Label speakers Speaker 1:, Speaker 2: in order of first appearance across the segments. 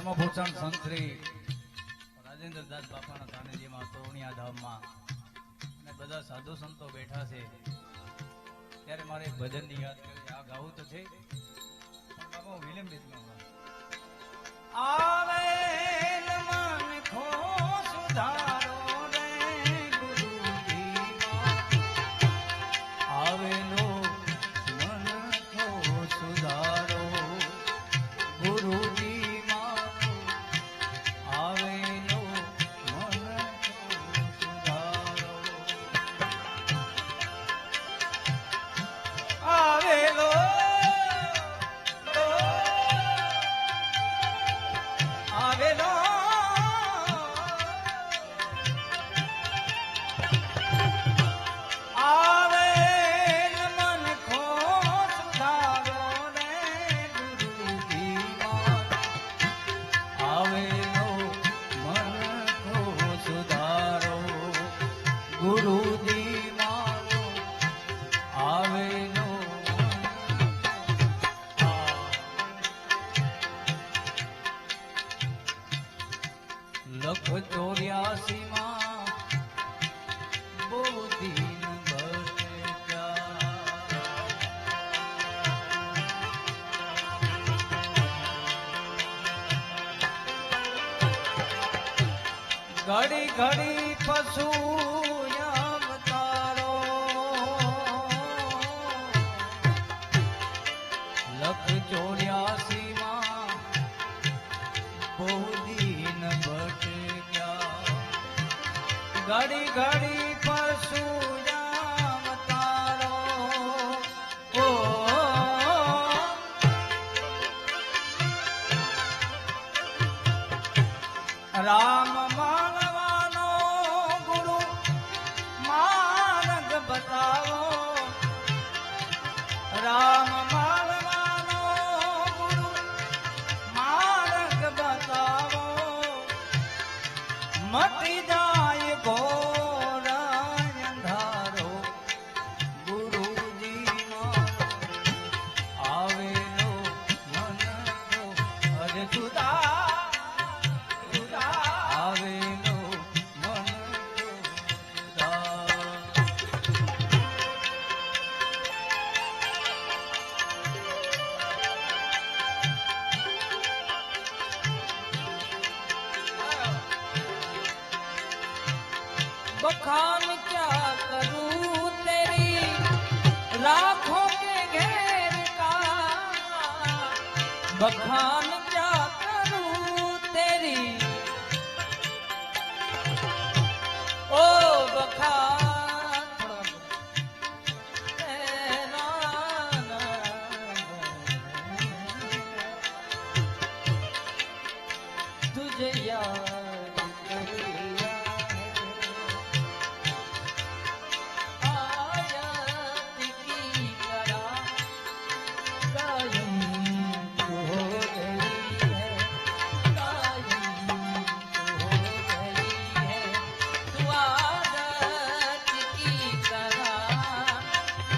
Speaker 1: ધર્મભૂષણ સંતશ્રી રાજેન્દ્ર બાપાના સાનિધ્યમાં તોરણિયા ધામમાં. અને બધા સાધુ સંતો બેઠા છે. ત્યારે મારે એક ભજનની યાદ કરી આ ગાવું તો છે. બાપા, હું વિલંબિત આવે ખો સુધારો. ઘડી ઘડી પશુ તારો. લખ ચોર્યાસી માં બહુ દિન ભટક્યા ઘડી ઘડી પશુ बखान क्या करूं तेरी राखों के घेर का बखान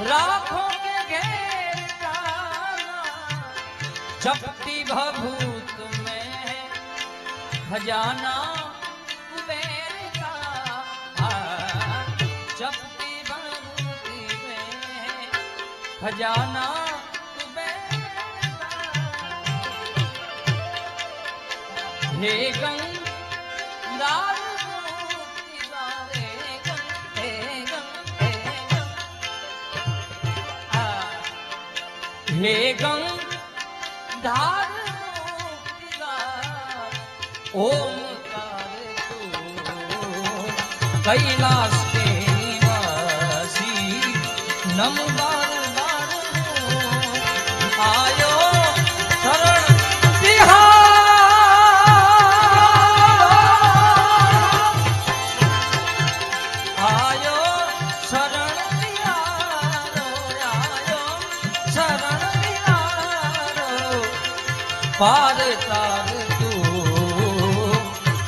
Speaker 1: રાખો કે ઘેર જપતી ભભૂત મેં ખજાના જપતી ભભૂતી મેં ખજાના હે ગંગા હે
Speaker 2: ગંગ ધાર ઓમ કૈલાસ નમવા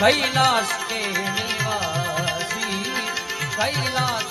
Speaker 2: કૈલાસ કે નિવાસી? કૈલાસ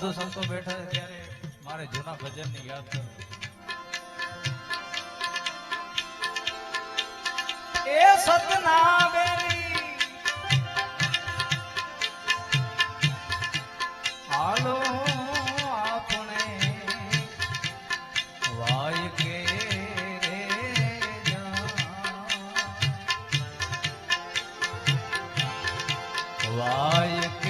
Speaker 1: સાધુ સંતો બેઠા છે ત્યારે મારે જૂના ભજનની યાદ કરો એ સતના બેરી હાલો વાય કે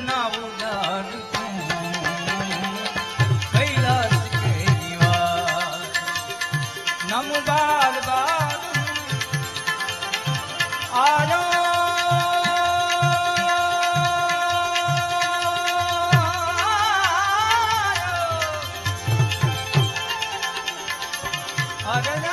Speaker 2: ના ઉદાર કૈલાસ કેરી નમ બાર બાર આરા અરે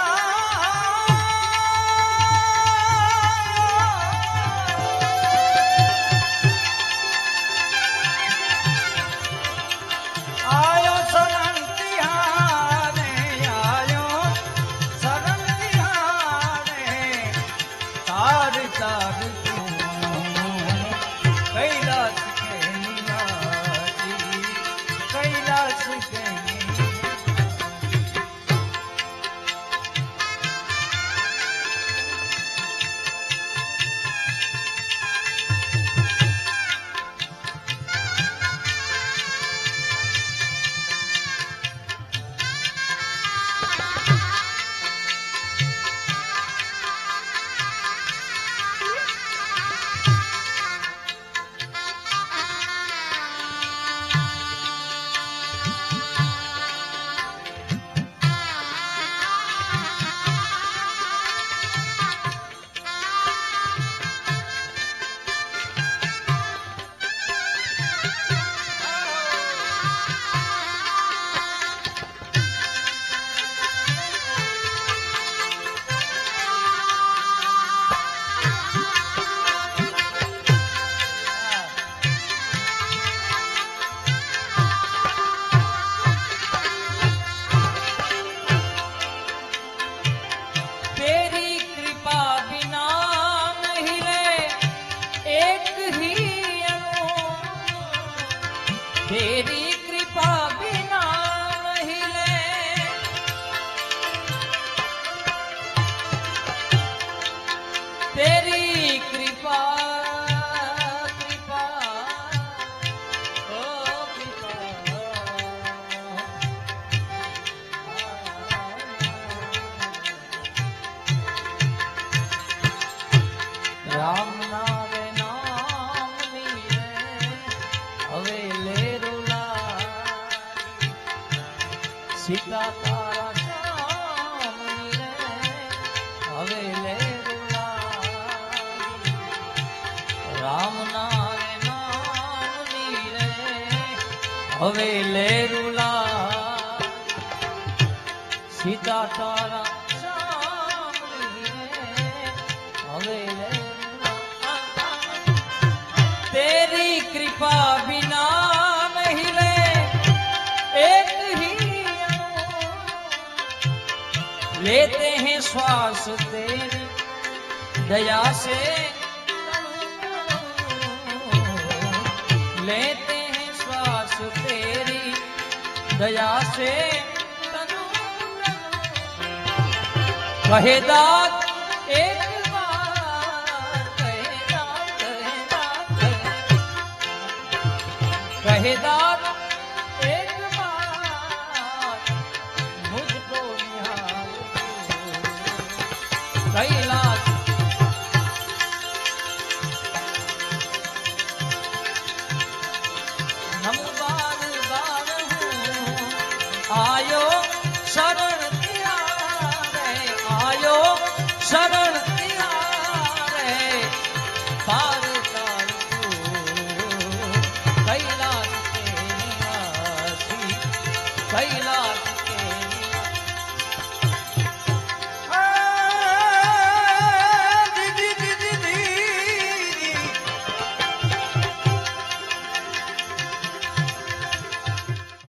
Speaker 2: સીતા તારા હવે લે રામ ના હવે લે રૂલા સીતા તારા હવે લે તેરી કૃપા लेते हैं श्वास तेरी दया से लेते हैं श्वास तेरी दया से कहे दात एक बार कहे दात कहे दात कहे दात